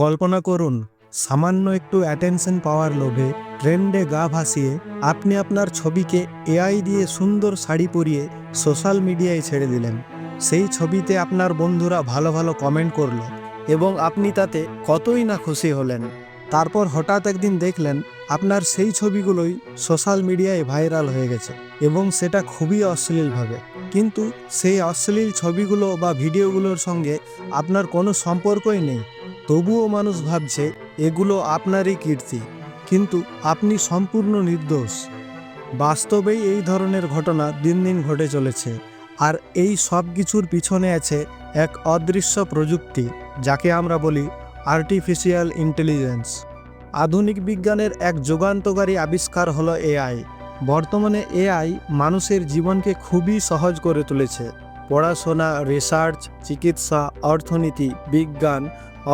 কল্পনা করুন, সামান্য একটু অ্যাটেনশন পাওয়ার লোভে ট্রেন্ডে গা ভাসিয়ে আপনি আপনার ছবিকে এআই দিয়ে সুন্দর শাড়ি পরিয়ে সোশ্যাল মিডিয়ায় ছেড়ে দিলেন। সেই ছবিতে আপনার বন্ধুরা ভালো ভালো কমেন্ট করল এবং আপনি তাতে কতই না খুশি হলেন। তারপর হঠাৎ একদিন দেখলেন, আপনার সেই ছবিগুলোই সোশ্যাল মিডিয়ায় ভাইরাল হয়ে গেছে এবং সেটা খুবই অশ্লীলভাবে কিন্তু সেই অশ্লীল ছবিগুলো বা ভিডিওগুলোর সঙ্গে আপনার কোনো সম্পর্কই নেই। তবুও মানুষ ভাবছে, এগুলো আপনারই কীর্তি, কিন্তু আপনি সম্পূর্ণ নির্দোষ। বাস্তবেই এই ধরনের ঘটনা দিন দিন ঘটে চলেছে, আর এই সব কিছুর পিছনে আছে এক অদৃশ্য প্রযুক্তি, যাকে আমরা বলি আর্টিফিশিয়াল ইন্টেলিজেন্স আধুনিক বিজ্ঞানের এক যুগান্তকারী আবিষ্কার হলো এআই। বর্তমানে এআই মানুষের জীবনকে খুবই সহজ করে তুলেছে। পড়াশোনা রিসার্চ চিকিৎসা, অর্থনীতি, বিজ্ঞান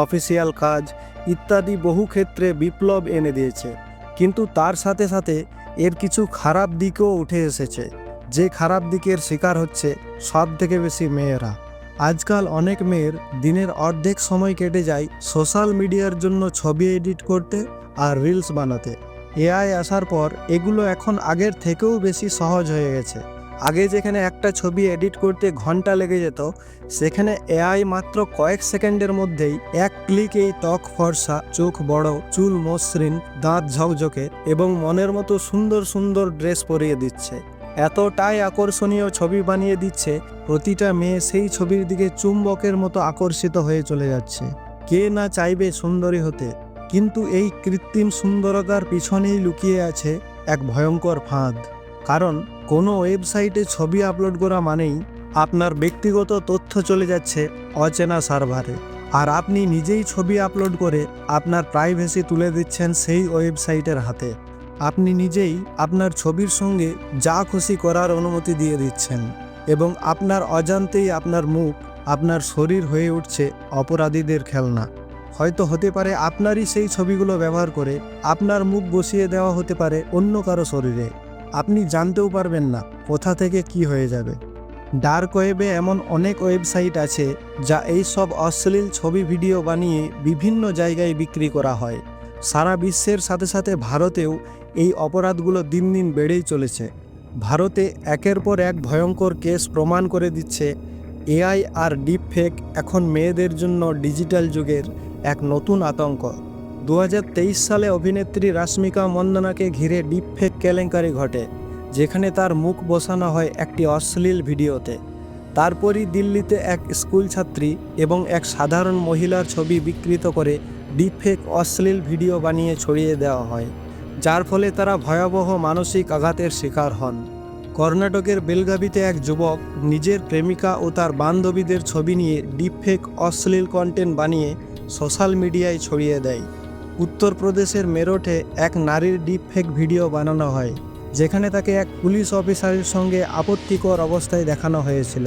অফিসিয়াল কাজ ইত্যাদি বহু ক্ষেত্রে বিপ্লব এনে দিয়েছে। কিন্তু তার সাথে সাথে এর কিছু খারাপ দিকও উঠে এসেছে। যে খারাপ দিকের শিকার হচ্ছে সব থেকে বেশি মেয়েরা। আজকাল অনেক মেয়ের দিনের অর্ধেক সময় কেটে যায় সোশ্যাল মিডিয়ার জন্য ছবি এডিট করতে আর রিলস বানাতে। এআই আসার পর এগুলো এখন আগের থেকেও বেশি সহজ হয়ে গেছে। আগে যেখানে একটা ছবি এডিট করতে ঘণ্টা লেগে যেত, সেখানে এআই মাত্র কয়েক সেকেন্ডের মধ্যেই এক ক্লিকেই ত্বক ফর্সা, চোখ বড়, চুল মসৃণ, দাঁত ঝকঝকে এবং মনের মতো সুন্দর সুন্দর ড্রেস পরিয়ে দিচ্ছে। এতটাই আকর্ষণীয় ছবি বানিয়ে দিচ্ছে, প্রতিটা মেয়ে সেই ছবির দিকে চুম্বকের মতো আকর্ষিত হয়ে চলে যাচ্ছে। কে না চাইবে সুন্দরী হতে? কিন্তু এই কৃত্রিম সুন্দরতার পিছনেই লুকিয়ে আছে এক ভয়ঙ্কর ফাঁদ। কারণ কোনো ওয়েবসাইটে ছবি আপলোড করা মানেই আপনার ব্যক্তিগত তথ্য চলে যাচ্ছে অচেনা সার্ভারে। আর আপনি নিজেই ছবি আপলোড করে আপনার প্রাইভেসি তুলে দিচ্ছেন সেই ওয়েবসাইটের হাতে। আপনি নিজেই আপনার ছবির সঙ্গে যা খুশি করার অনুমতি দিয়ে দিচ্ছেন এবং আপনার অজান্তেই আপনার মুখ, আপনার শরীর হয়ে উঠছে অপরাধীদের খেলনা। হয়তো হতে পারে আপনারই সেই ছবিগুলো ব্যবহার করে আপনার মুখ বসিয়ে দেওয়া হতে পারে অন্য কারও শরীরে। আপনি জানতেও পারবেন না কোথা থেকে কি হয়ে যাবে। ডার্ক ওয়েবে এমন অনেক ওয়েবসাইট আছে যা এই সব অশ্লীল ছবি ভিডিও বানিয়ে বিভিন্ন জায়গায় বিক্রি করা হয়। সারা বিশ্বের সাথে সাথে ভারতেও এই অপরাধগুলো দিন দিন বেড়েই চলেছে। ভারতে একের পর এক ভয়ঙ্কর কেস প্রমাণ করে দিচ্ছে এআই আর ডিপ ফেক এখন মেয়েদের জন্য ডিজিটাল যুগের এক নতুন আতঙ্ক। দু হাজার তেইশ সালে অভিনেত্রী রাশ্মিকা মন্দনাকে ঘিরে ডিপফেক কেলেঙ্কারি ঘটে, যেখানে তার মুখ বসানো হয় একটি অশ্লীল ভিডিওতে। তারপরই দিল্লিতে এক স্কুল ছাত্রী এবং এক সাধারণ মহিলার ছবি বিকৃত করে ডিপফেক অশ্লীল ভিডিও বানিয়ে ছড়িয়ে দেওয়া হয়, যার ফলে তারা ভয়াবহ মানসিক আঘাতের শিকার হন। কর্ণাটকের বেলগাবিতে এক যুবক নিজের প্রেমিকা ও তার বান্ধবীদের ছবি নিয়ে ডিপফেক অশ্লীল কন্টেন্ট বানিয়ে সোশ্যাল মিডিয়ায় ছড়িয়ে দেয়। উত্তরপ্রদেশের মেরঠে এক নারীর ডিপফেক ভিডিও বানানো হয়, যেখানে তাকে এক পুলিশ অফিসারের সঙ্গে আপত্তিকর অবস্থায় দেখানো হয়েছিল।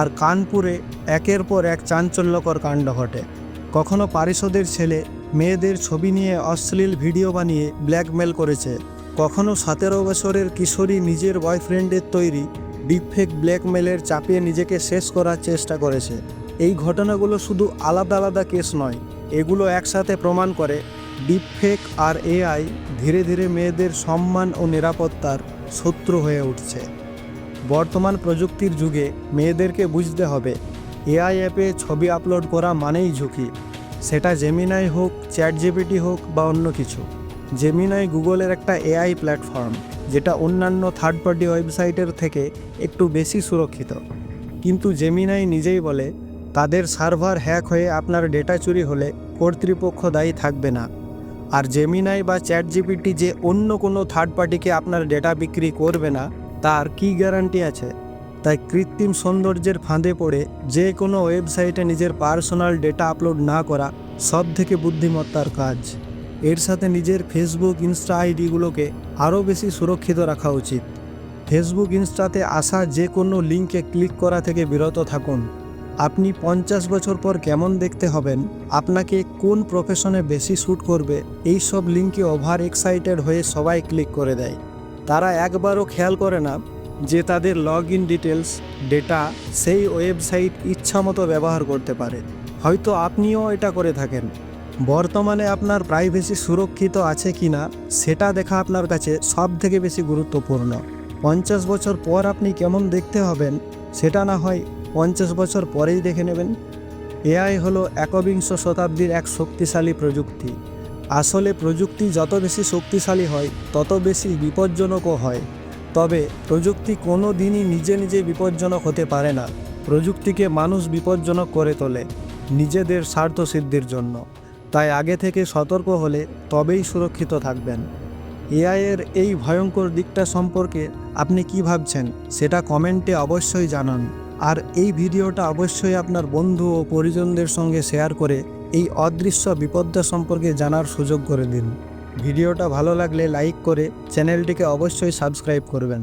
আর কানপুরে একের পর এক চাঞ্চল্যকর কাণ্ড ঘটে। কখনো পারিষদের ছেলে মেয়েদের ছবি নিয়ে অশ্লীল ভিডিও বানিয়ে ব্ল্যাকমেল করেছে। কখনো সতেরো বছরের কিশোরী নিজের বয়ফ্রেন্ডের তৈরি ডিপফেক ব্ল্যাকমেলের চাপিয়ে নিজেকে শেষ করার চেষ্টা করেছে। এই ঘটনাগুলো শুধু আলাদা আলাদা কেস নয়, এগুলো একসাথে প্রমাণ করে ডিপফেক আর এআই ধীরে ধীরে মেয়েদের সম্মান ও নিরাপত্তার শত্রু হয়ে উঠছে। বর্তমান প্রযুক্তির যুগে মেয়েদেরকে বুঝতে হবে, এআই অ্যাপে ছবি আপলোড করা মানেই ঝুঁকি। সেটা জেমিনাই হোক চ্যাট জিপিটি হোক বা অন্য কিছু। জেমিনাই গুগলের একটা এআই প্ল্যাটফর্ম, যেটা অন্যান্য থার্ড পার্টি ওয়েবসাইটের থেকে একটু বেশি সুরক্ষিত। কিন্তু জেমিনাই নিজেই বলে, তাদের সার্ভার হ্যাক হয়ে আপনার ডেটা চুরি হলে কর্তৃপক্ষ দায়ী থাকবে না। আর জেমিনাই বা চ্যাট জিপিটি যে অন্য কোনো থার্ড পার্টিকে আপনার ডেটা বিক্রি করবে না, তার কি গ্যারান্টি আছে? তাই কৃত্রিম সৌন্দর্যের ফাঁদে পড়ে যে কোনো ওয়েবসাইটে নিজের পার্সোনাল ডেটা আপলোড না করা সব থেকে বুদ্ধিমত্তার কাজ। এর সাথে নিজের ফেসবুক ইনস্টা আইডিগুলোকে আরও বেশি সুরক্ষিত রাখা উচিত। ফেসবুক ইনস্টাতে আসা যে কোনো লিঙ্কে ক্লিক করা থেকে বিরত থাকুন। আপনি পঞ্চাশ বছর পর কেমন দেখতে হবেন? আপনাকে কোন প্রফেশনে বেশি শ্যুট করবে? এই সব লিঙ্কে ওভার এক্সাইটেড হয়ে সবাই ক্লিক করে দেয়। তারা একবারও খেয়াল করে না যে তাদের লগ ইন ডিটেলস ডেটা সেই ওয়েবসাইট ইচ্ছামতো ব্যবহার করতে পারে। হয়তো আপনিও এটা করে থাকেন। বর্তমানে আপনার প্রাইভেসি সুরক্ষিত আছে কি না সেটা দেখা আপনার কাছে সব থেকে বেশি গুরুত্বপূর্ণ। পঞ্চাশ বছর পর আপনি কেমন দেখতে হবেন, সেটা না হয় পঞ্চাশ বছর পরেই দেখে নেবেন। এআই হলো একবিংশ শতাব্দীর এক শক্তিশালী প্রযুক্তি। আসলে প্রযুক্তি যত বেশি শক্তিশালী হয়, তত বেশি বিপজ্জনকও হয়। তবে প্রযুক্তি কোনো দিনই নিজে নিজে বিপজ্জনক হতে পারে না। প্রযুক্তিকে মানুষ বিপজ্জনক করে তোলে, নিজেদের স্বার্থ সিদ্ধির জন্য। তাই আগে থেকে সতর্ক হলে তবেই সুরক্ষিত থাকবেন। এআইয়ের এই ভয়ঙ্কর দিকটা সম্পর্কে আপনি কি ভাবছেন, সেটা কমেন্টে অবশ্যই জানান। আর এই ভিডিওটা অবশ্যই আপনার বন্ধু ও পরিজনদের সঙ্গে শেয়ার করে এই অদৃশ্য বিপদটা সম্পর্কে জানার সুযোগ করে দিন। ভিডিওটা ভালো লাগলে লাইক করে চ্যানেলটিকে অবশ্যই সাবস্ক্রাইব করবেন।